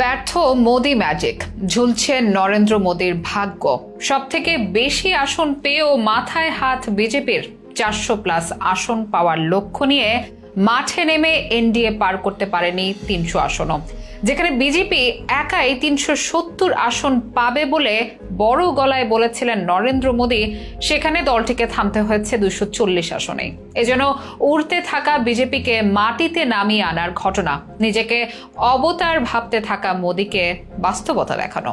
ব্যর্থ মোদি ম্যাজিক ঝুলছে নরেন্দ্র মোদীর ভাগ্য। সব থেকে বেশি আসন পেয়েও মাথায় হাত বিজেপির চারশো প্লাস আসন পাওয়ার লক্ষ্য নিয়ে মাঠে নেমে এনডিএ পার করতে পারেনি তিনশো আসনও। যেখানে বিজেপি একাই তিনশো সত্তর আসন পাবে বলে বড় গলায় বলেছিলেন নরেন্দ্র মোদী। সেখানে দলটিকে থামতে হয়েছে দুশো চল্লিশ আসনে। এজন্য উড়তে থাকা বিজেপিকে মাটিতে নামিয়ে আনার ঘটনা, নিজেকে অবতার ভাবতে থাকা মোদীকে বাস্তবতা দেখানো।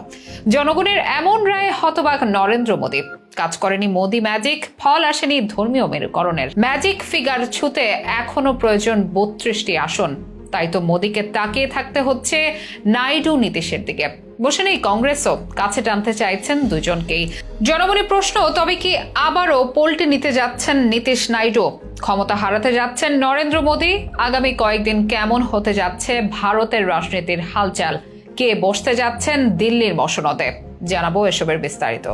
জনগণের এমন রায়ে হতবাক নরেন্দ্র মোদী। কাজ করেনি মোদি ম্যাজিক ফল আসেনি ধর্মীয় মেরুকরণের। ম্যাজিক ফিগার ছুতে এখনও প্রয়োজন বত্রিশটি আসন। তাই তো মোদীকে তাকিয়ে থাকতে হচ্ছে নাইডু নীতিশের দিকে। বসে নেই কংগ্রেসও, কাছে টানতে চাইছেন দুজনকেই। জনমনে প্রশ্ন, তবে কি আবারও পোল্টে নিতে যাচ্ছেন নীতিশ নাইডু? ক্ষমতা হারাতে যাচ্ছেন নরেন্দ্র মোদী? আগামী কয়েকদিন কেমন হতে যাচ্ছে ভারতের রাজনীতির হালচাল? কে বসতে যাচ্ছেন দিল্লির মসনদে? জানাব এসবের বিস্তারিত।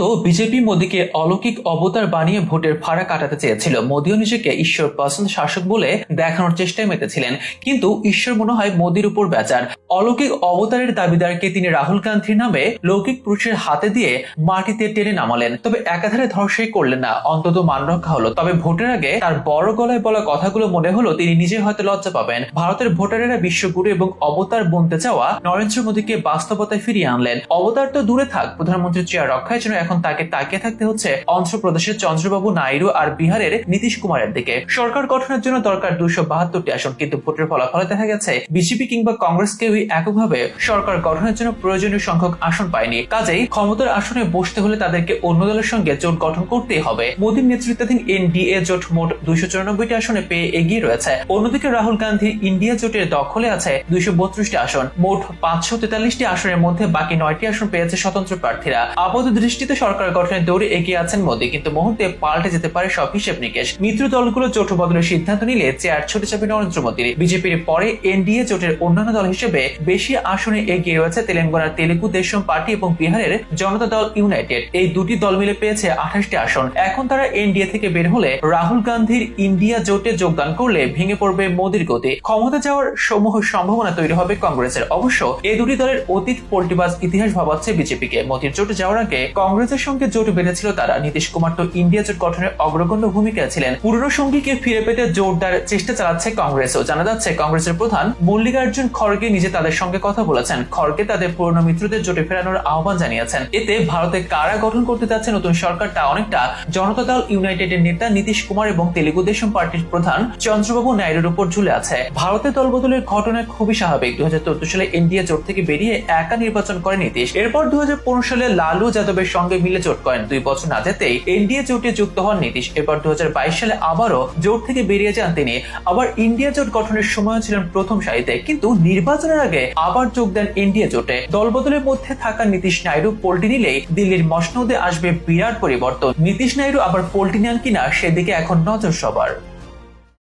মূলত বিজেপি মোদীকে অলৌকিক অবতার বানিয়ে ভোটের ভাড়া কাটাতে চেয়েছিল। মোদীও নিজেকে ঈশ্বর পছন্দ শাসক বলে দেখানোর চেষ্টায় মেতেছিলেন। কিন্তু ঈশ্বর মনে হয় মোদীর উপর বেচার। অলৌকিক অবতারের দাবিদারকে তিনি রাহুল গান্ধীর নামে লৌকিক পুরুষের হাতে দিয়ে মাটিতে টেনে নামালেন। তবে একাধারে ধর্ষই করলেন না, অন্তত মান রক্ষা হলো। তবে ভোটের আগে তার বড় গলায় বলা কথাগুলো মনে হলো তিনি নিজে হয়তো লজ্জা পাবেন। ভারতের ভোটারেরা বিশ্বগুরু এবং অবতার বনতে চাওয়া নরেন্দ্র মোদীকে বাস্তবতায় ফিরিয়ে আনলেন। অবতার তো দূরে থাক, প্রধানমন্ত্রীর চেয়ার রক্ষায় জন্য এখন তাকে তাকিয়ে থাকতে হচ্ছে অন্ধ্রপ্রদেশের চন্দ্রবাবু নাইডু আর বিহারের নীতিশ কুমারের দিকে। সরকার গঠনের জন্য দরকার দুশো বাহাত্তরটি আসন, কিন্তু ভোটের ফলাফলে দেখা গেছে বিজেপি কিংবা কংগ্রেস কেউই এককভাবে সরকার গঠনের জন্য প্রয়োজনীয় সংখ্যক আসন পায়নি। কাজেই ক্ষমতার আসনে বসতে হলে তাদেরকে অন্য দলের সঙ্গে জোট গঠন করতেই হবে। মোদীর নেতৃত্বাধীন এনডিএ জোট মোট দুইশো চুরানব্বইটি আসনে পেয়ে এগিয়ে রয়েছে। অন্যদিকে রাহুল গান্ধী ইন্ডিয়া জোটের দখলে আছে দুইশো বত্রিশটি আসন। মোট পাঁচশো তেতাল্লিশটি আসনের মধ্যে বাকি নয়টি আসন পেয়েছে স্বতন্ত্র প্রার্থীরা। আপাত দৃষ্টিতে সরকার গঠনের দৌড়ে এগিয়ে আছেন মোদী, কিন্তু মুহূর্তে পাল্টে যেতে পারে সব হিসেব নিকেশ। মিত্র দলগুলো জোট বদলের সিদ্ধান্ত নিলে চেয়ার ছুটে যাবে নরেন্দ্র মোদীর বিজেপির পরে এনডিএ জোটের অন্যান্য দল হিসেবে বেশি আসনে এগিয়ে রয়েছে তেলেঙ্গানার তেলেগু দেশম পার্টি এবং বিহারের জনতা দল ইউনাইটেড। এই দুটি দল মিলে পেয়েছে আঠাশটি আসন। এখন তারা এনডিএ থেকে বের হলে রাহুল গান্ধীর ইন্ডিয়া জোটে যোগদান করলে ভেঙে পড়বে মোদীর গতি। ক্ষমতা যাওয়ার সমূহ সম্ভাবনা তৈরি হবে কংগ্রেসের। অবশ্য এই দুটি দলের অতীত পোল্টিবাজ ইতিহাস ভাবাচ্ছে বিজেপিকে। মোদীর জোটে যাওয়ার আগে কংগ্রেসের সঙ্গে জোট বেঁধেছিল তারা। নীতিশ কুমার তো ইন্ডিয়া জোট গঠনের অগ্রগণ্য ভূমিকা ছিলেন। পুরনো সঙ্গীকে ফিরে পেতে জোরদার চেষ্টা চালাচ্ছে কংগ্রেসও। জানা যাচ্ছে, কংগ্রেসের প্রধান মল্লিকার্জুন খড়গে নিজে তাদের সঙ্গে কথা বলেছেন। খড়গে তাদের পুরনো মিত্রদের জোটে ফেরানোর আহ্বান জানিয়েছেন। এতে ভারতে কারা গঠন করতে যাচ্ছে নতুন সরকারটা অনেকটা জনতা দল ইউনাইটেডের নেতা নীতিশ কুমার এবং তেলেগু দেশম পার্টির প্রধান চন্দ্রবাবু নাইডুর উপর ঝুলে আছে। ভারতের দলবদলের ঘটনা খুবই স্বাভাবিক। দু হাজার চোদ্দ সালে ইন্ডিয়া জোট থেকে বেরিয়ে একা নির্বাচন করে নীতিশ। এরপর দু হাজার পনেরো সালে লালু যাদবের সঙ্গে মিলে জোট করেন দুই বছর না যেতেই এনডিএ জোটে যুক্ত হন নীতিশ। এরপর দু সালে আবারও জোট থেকে বেরিয়ে যান তিনি। আবার ইন্ডিয়া জোট গঠনের সময় ছিলেন প্রথম সারিতে, কিন্তু নির্বাচনের আগে আবার যোগ দেন ইন্ডিয়া জোটে। দলবদলের মধ্যে থাকা নীতিশ নাইডু পোল্টি নিলেই দিল্লির মসনদে আসবে বিরাট পরিবর্তন। নীতিশ নাইডু আবার পোল্টি নেন কিনা সেদিকে এখন নজর সবার।